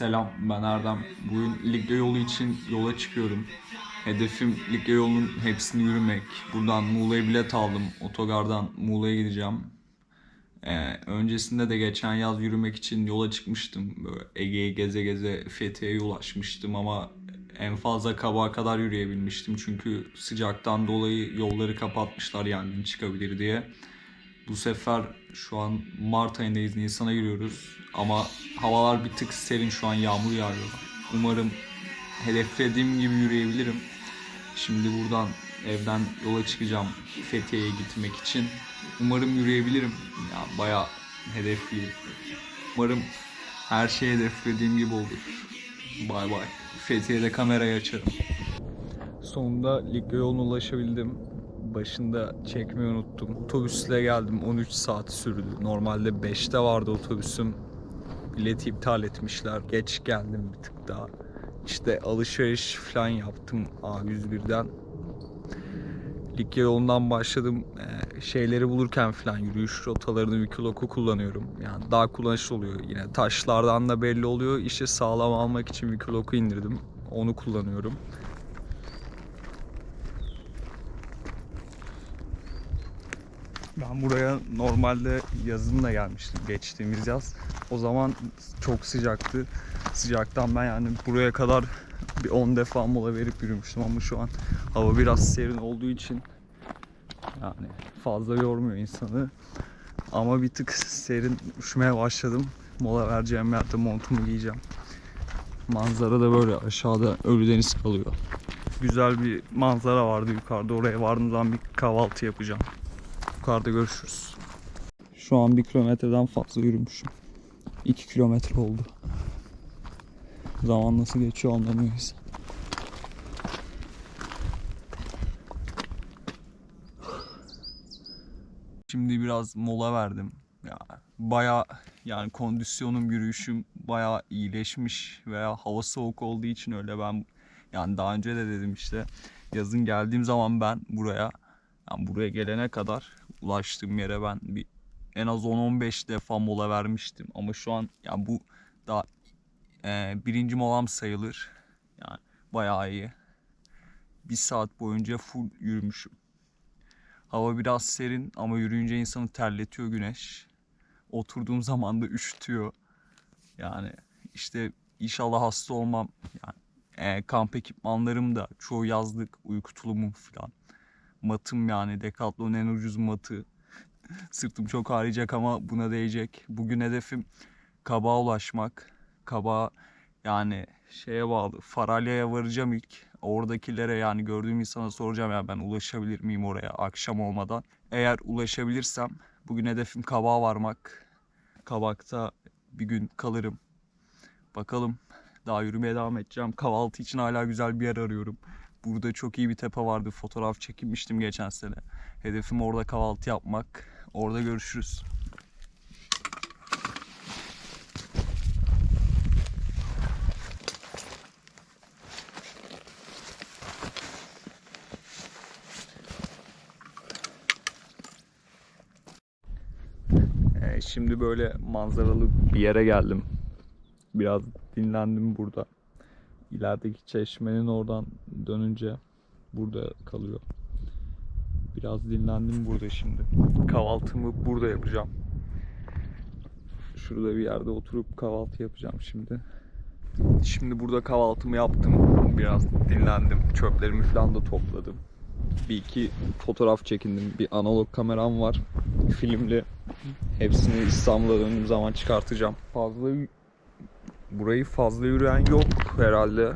Selam ben Erdem. Bugün Likya yolu için yola çıkıyorum. Hedefim Likya yolunun hepsini yürümek. Buradan Muğla'ya bilet aldım. Otogardan Muğla'ya gideceğim. Ee, öncesinde de geçen yaz yürümek için yola çıkmıştım. Böyle Ege'yi geze geze Fethiye'ye ulaşmıştım ama en fazla Kabak'a kadar yürüyebilmiştim. Çünkü sıcaktan dolayı yolları kapatmışlar yangın çıkabilir diye. Bu sefer şu an Mart ayındayız, Nisan'a giriyoruz. Ama havalar bir tık serin şu an yağmur yağıyor. Umarım hedeflediğim gibi yürüyebilirim. Şimdi buradan evden yola çıkacağım Fethiye'ye gitmek için. Umarım yürüyebilirim. Ya bayağı hedefliyim. Umarım her şey hedeflediğim gibi olur. Bay bay. Fethiye'de kamerayı açarım. Sonunda Likya yoluna ulaşabildim. Başında çekmeyi unuttum. Otobüsle geldim. 13 saat sürdü. Normalde 5'te vardı otobüsüm. Bileti iptal etmişler. Geç geldim bir tık daha. İşte alışveriş falan yaptım A101'den. Likya yolundan başladım. Ee, şeyleri bulurken falan yürüyüş rotalarını Wikiloc kullanıyorum. Yani daha kullanışlı oluyor. Yine taşlardan da belli oluyor. İşi sağlam almak için Wikiloc'u indirdim. Onu kullanıyorum. Ben buraya normalde yazın da gelmiştim geçtiğimiz yaz. O zaman çok sıcaktı. Sıcaktan ben yani buraya kadar bir 10 defa mola verip yürümüştüm ama şu an hava biraz serin olduğu için yani fazla yormuyor insanı. Ama bir tık serin üşümeye başladım. Mola vereceğim yerde montumu giyeceğim. Manzara da böyle aşağıda Ölüdeniz kalıyor. Güzel bir manzara vardı yukarıda. Oraya vardığım bir kahvaltı yapacağım. Yukarıda görüşürüz. Şu an bir kilometreden fazla yürümüşüm. 2 kilometre oldu. Zaman nasıl geçiyor anlamıyoruz. Şimdi biraz mola verdim. Ya baya yani kondisyonum, yürüyüşüm baya iyileşmiş veya hava soğuk olduğu için öyle ben yani daha önce de dedim işte yazın geldiğim zaman ben buraya yani buraya gelene kadar ulaştığım yere ben bir en az 10-15 defa mola vermiştim. Ama şu an yani bu daha e, birinci molam sayılır. Yani bayağı iyi. Bir saat boyunca full yürümüşüm. Hava biraz serin ama yürüyünce insanı terletiyor güneş. Oturduğum zaman da üşütüyor. Yani işte inşallah hasta olmam. Yani e, kamp ekipmanlarım da çoğu yazlık uyku tulumum falan matım yani Decathlon en ucuz matı. Sırtım çok ağrıyacak ama buna değecek. Bugün hedefim Kabağa ulaşmak. Kabağa yani şeye bağlı. Faralya'ya varacağım ilk. Oradakilere yani gördüğüm insana soracağım ya ben ulaşabilir miyim oraya akşam olmadan. Eğer ulaşabilirsem bugün hedefim Kabağa varmak. Kabak'ta bir gün kalırım. Bakalım daha yürümeye devam edeceğim. Kahvaltı için hala güzel bir yer arıyorum. Burada çok iyi bir tepe vardı. Fotoğraf çekinmiştim geçen sene. Hedefim orada kahvaltı yapmak. Orada görüşürüz. Ee, şimdi böyle manzaralı bir yere geldim. Biraz dinlendim burada. İlerideki çeşmenin oradan dönünce burada kalıyor. Biraz dinlendim burada şimdi. Kahvaltımı burada yapacağım. Şurada bir yerde oturup kahvaltı yapacağım şimdi. Şimdi burada kahvaltımı yaptım. Biraz dinlendim. Çöplerimi falan da topladım. Bir iki fotoğraf çekindim. Bir analog kameram var. Filmli. Hepsini İstanbul'a döndüğüm zaman çıkartacağım. Fazla burayı fazla yürüyen yok herhalde.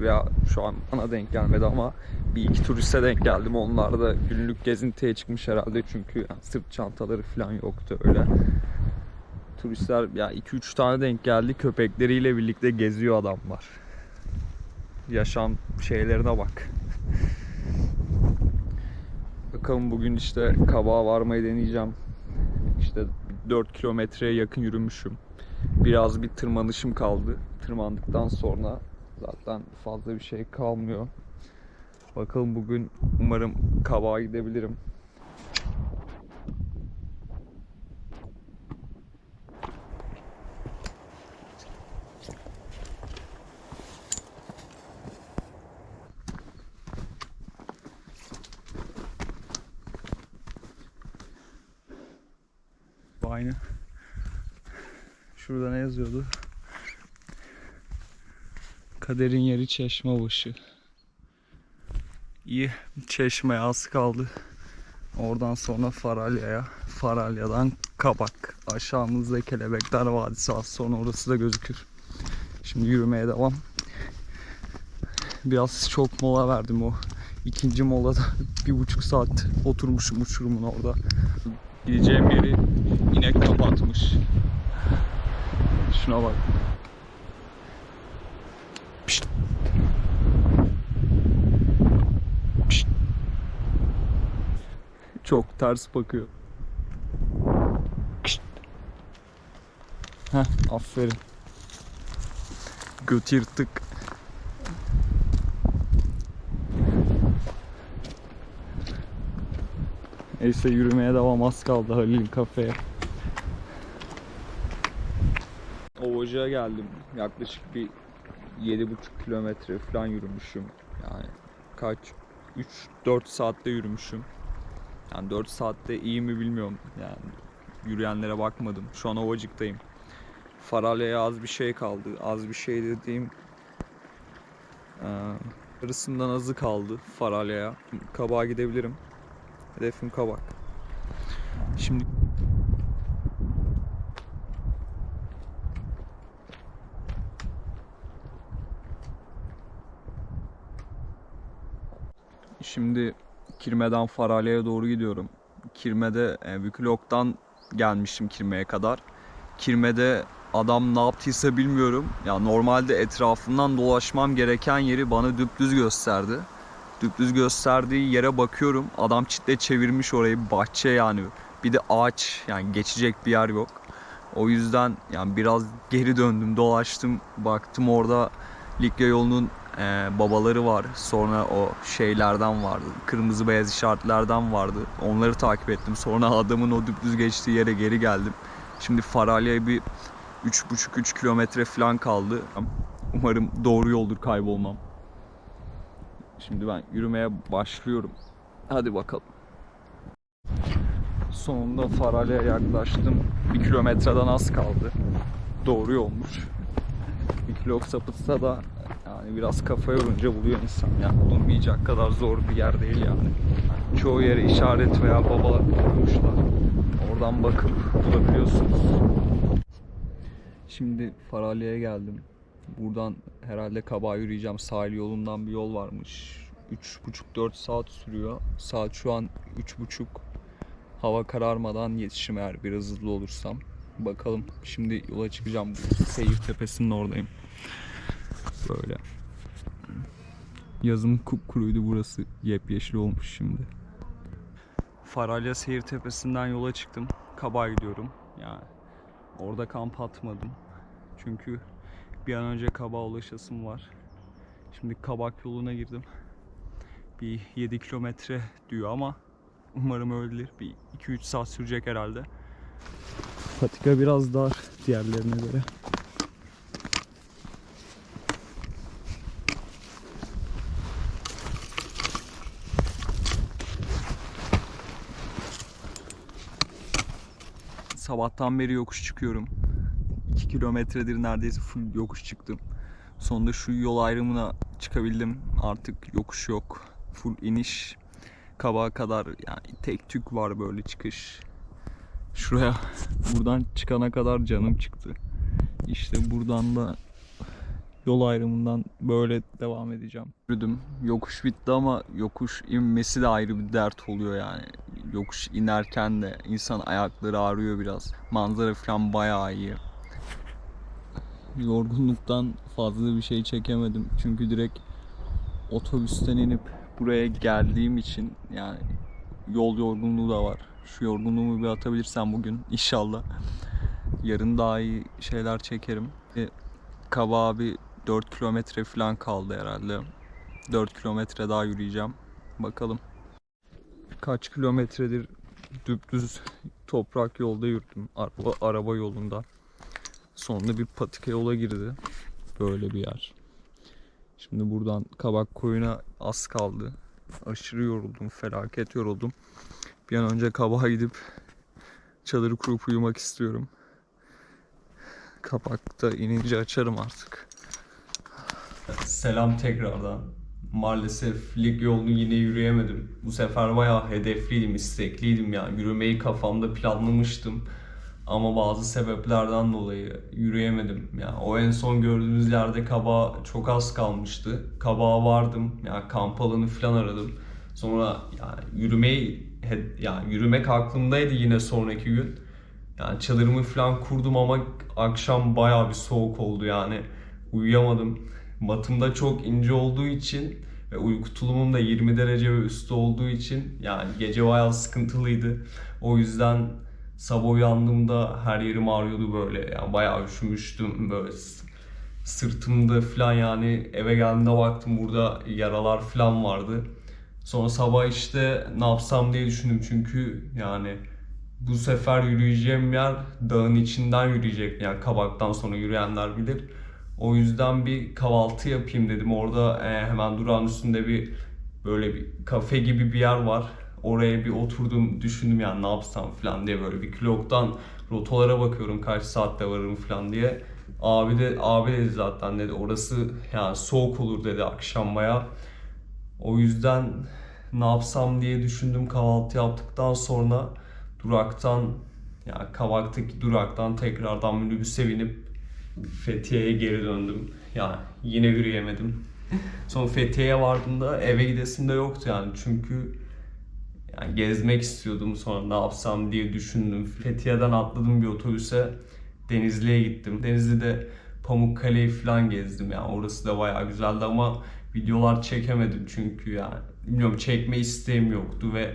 Veya şu an bana denk gelmedi ama bir iki turiste denk geldim. Onlar da günlük gezintiye çıkmış herhalde çünkü yani sırt çantaları falan yoktu öyle. Turistler ya 2-3 tane denk geldi. Köpekleriyle birlikte geziyor adamlar. Yaşam şeylerine bak. Bakalım bugün işte kabağa varmayı deneyeceğim. İşte 4 kilometreye yakın yürümüşüm biraz bir tırmanışım kaldı. Tırmandıktan sonra Zaten fazla bir şey kalmıyor. Bakalım bugün umarım kabağa gidebilirim. aynı. Şurada ne yazıyordu? Kaderin yeri çeşme başı. İyi çeşmeye az kaldı. Oradan sonra Faralya'ya, Faralya'dan Kabak. Aşağımızda Kelebekler Vadisi az sonra orası da gözükür. Şimdi yürümeye devam. Biraz çok mola verdim o. İkinci molada bir buçuk saat oturmuşum uçurumun orada. Gideceğim yeri inek kapatmış. Şuna bak. Çok ters bakıyor. Heh, aferin. Göt yırttık. Neyse yürümeye devam az kaldı Halil'in kafeye. Ovacığa geldim. Yaklaşık bir 7,5 kilometre falan yürümüşüm. Yani kaç 3-4 saatte yürümüşüm. Yani 4 saatte iyi mi bilmiyorum. Yani yürüyenlere bakmadım. Şu an Ovacık'tayım. Faralya'ya az bir şey kaldı. Az bir şey dediğim yarısından azı kaldı Faralya'ya. Kabağa gidebilirim. Hedefim Kabak. Şimdi Şimdi Kirme'den Faralya'ya doğru gidiyorum. Kirme'de e, Bükülok'tan gelmişim Kirme'ye kadar. Kirme'de adam ne yaptıysa bilmiyorum. Ya normalde etrafından dolaşmam gereken yeri bana düpdüz gösterdi. Düpdüz gösterdiği yere bakıyorum. Adam çitle çevirmiş orayı bahçe yani. Bir de ağaç yani geçecek bir yer yok. O yüzden yani biraz geri döndüm, dolaştım, baktım orada Likya yolunun e, babaları var. Sonra o şeylerden vardı. Kırmızı beyaz işaretlerden vardı. Onları takip ettim. Sonra adamın o düpdüz geçtiği yere geri geldim. Şimdi Faralya'ya bir 3,5-3 kilometre falan kaldı. Umarım doğru yoldur kaybolmam. Şimdi ben yürümeye başlıyorum. Hadi bakalım. Sonunda Faralya'ya yaklaştım. Bir kilometreden az kaldı. Doğru yolmuş. Bir kilo sapıtsa da yani biraz kafa yorunca buluyor insan. Yani bulunmayacak kadar zor bir yer değil yani. Çoğu yere işaret veya baba koymuşlar. Oradan bakıp bulabiliyorsunuz. Şimdi Faralya'ya geldim. Buradan herhalde Kabağa yürüyeceğim. Sahil yolundan bir yol varmış. 3,5-4 saat sürüyor. Saat şu an 3,5. Hava kararmadan yetişim eğer biraz hızlı olursam. Bakalım. Şimdi yola çıkacağım. Seyir Tepesi'nin oradayım. Böyle. Yazın kupkuruydu burası. Yepyeşil olmuş şimdi. Faralya Seyir Tepesi'nden yola çıktım. Kabağa gidiyorum. Yani orada kamp atmadım. Çünkü bir an önce Kabağa ulaşasım var. Şimdi Kabak yoluna girdim. Bir 7 kilometre diyor ama umarım öyledir. Bir 2-3 saat sürecek herhalde. Patika biraz dar diğerlerine göre. Sabahtan beri yokuş çıkıyorum. 2 kilometredir neredeyse full yokuş çıktım. Sonunda şu yol ayrımına çıkabildim. Artık yokuş yok. Full iniş. Kabağa kadar yani tek tük var böyle çıkış. Şuraya buradan çıkana kadar canım çıktı. İşte buradan da yol ayrımından böyle devam edeceğim. Yürüdüm. Yokuş bitti ama yokuş inmesi de ayrı bir dert oluyor yani. Yokuş inerken de insan ayakları ağrıyor biraz. Manzara falan bayağı iyi. Yorgunluktan fazla bir şey çekemedim. Çünkü direkt otobüsten inip buraya geldiğim için yani yol yorgunluğu da var. Şu yorgunluğumu bir atabilirsem bugün inşallah. Yarın daha iyi şeyler çekerim. E, Kabağa bir 4 kilometre falan kaldı herhalde. 4 kilometre daha yürüyeceğim. Bakalım. Kaç kilometredir düpdüz toprak yolda yürüdüm. Araba, araba yolunda. Sonunda bir patika yola girdi. Böyle bir yer. Şimdi buradan kabak koyuna az kaldı. Aşırı yoruldum, felaket yoruldum. Bir an önce kabağa gidip çadırı kurup uyumak istiyorum. Kapakta inince açarım artık. Selam tekrardan. Maalesef lig yolunu yine yürüyemedim. Bu sefer bayağı hedefliydim, istekliydim yani. Yürümeyi kafamda planlamıştım. Ama bazı sebeplerden dolayı yürüyemedim. Yani o en son gördüğünüz yerde kabağa çok az kalmıştı. Kabağa vardım. Yani kamp alanı falan aradım. Sonra yani yürümeyi yani yürümek aklımdaydı yine sonraki gün. Yani çadırımı falan kurdum ama akşam bayağı bir soğuk oldu yani. Uyuyamadım. Matım da çok ince olduğu için ve uyku tulumum da 20 derece ve üstü olduğu için yani gece bayağı sıkıntılıydı. O yüzden sabah uyandığımda her yerim ağrıyordu böyle. Yani bayağı üşümüştüm böyle sırtımda falan yani eve geldiğimde baktım burada yaralar falan vardı. Sonra sabah işte ne yapsam diye düşündüm çünkü yani bu sefer yürüyeceğim yer dağın içinden yürüyecek yani kabaktan sonra yürüyenler bilir. O yüzden bir kahvaltı yapayım dedim. Orada e, hemen durağın üstünde bir böyle bir kafe gibi bir yer var. Oraya bir oturdum düşündüm yani ne yapsam falan diye böyle bir kloktan rotalara bakıyorum kaç saatte varırım falan diye. Abi de abi dedi zaten dedi orası yani soğuk olur dedi akşam baya. O yüzden ne yapsam diye düşündüm kahvaltı yaptıktan sonra duraktan yani Kavak'taki duraktan tekrardan minibüse binip Fethiye'ye geri döndüm. Yani yine yürüyemedim. Sonra Fethiye'ye vardığımda eve gidesim de yoktu yani çünkü yani gezmek istiyordum sonra ne yapsam diye düşündüm. Fethiye'den atladım bir otobüse Denizli'ye gittim. Denizli'de Pamukkale'yi falan gezdim yani orası da bayağı güzeldi ama videolar çekemedim çünkü yani bilmiyorum çekme isteğim yoktu ve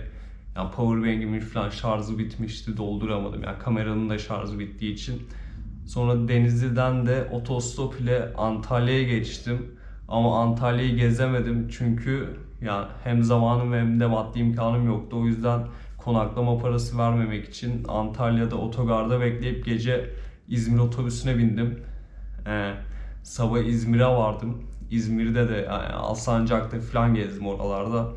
yani powerbank'imin falan şarjı bitmişti dolduramadım yani kameranın da şarjı bittiği için. Sonra Denizli'den de otostop ile Antalya'ya geçtim. Ama Antalya'yı gezemedim çünkü yani hem zamanım hem de maddi imkanım yoktu. O yüzden konaklama parası vermemek için Antalya'da otogarda bekleyip gece İzmir otobüsüne bindim. Ee, sabah İzmir'e vardım. İzmir'de de yani Alsancak'ta falan gezdim oralarda.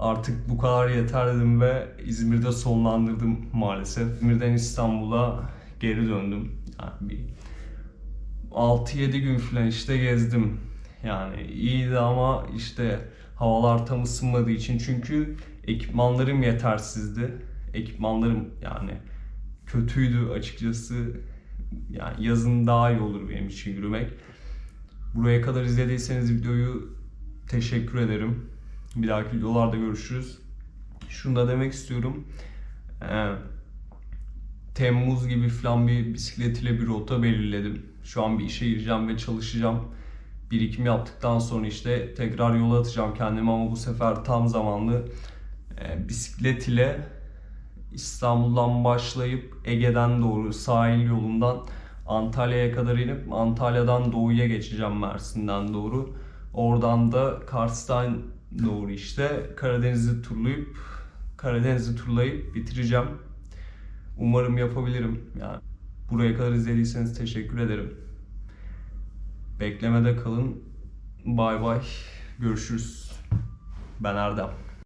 Artık bu kadar yeter dedim ve İzmir'de sonlandırdım maalesef. İzmir'den İstanbul'a geri döndüm. Yani bir 6-7 gün falan işte gezdim. Yani iyiydi ama işte havalar tam ısınmadığı için çünkü ekipmanlarım yetersizdi. Ekipmanlarım yani kötüydü açıkçası. Yani yazın daha iyi olur benim için yürümek. Buraya kadar izlediyseniz videoyu teşekkür ederim. Bir dahaki videolarda görüşürüz. Şunu da demek istiyorum. Ee, Temmuz gibi falan bir bisiklet ile bir rota belirledim. Şu an bir işe gireceğim ve çalışacağım. Birikim yaptıktan sonra işte tekrar yola atacağım kendimi ama bu sefer tam zamanlı e, bisiklet ile İstanbul'dan başlayıp Ege'den doğru sahil yolundan Antalya'ya kadar inip Antalya'dan doğuya geçeceğim Mersin'den doğru. Oradan da Kars'tan doğru işte Karadeniz'i turlayıp Karadeniz'i turlayıp bitireceğim. Umarım yapabilirim. Yani buraya kadar izlediyseniz teşekkür ederim. Beklemede kalın. Bay bay. Görüşürüz. Ben Erdem.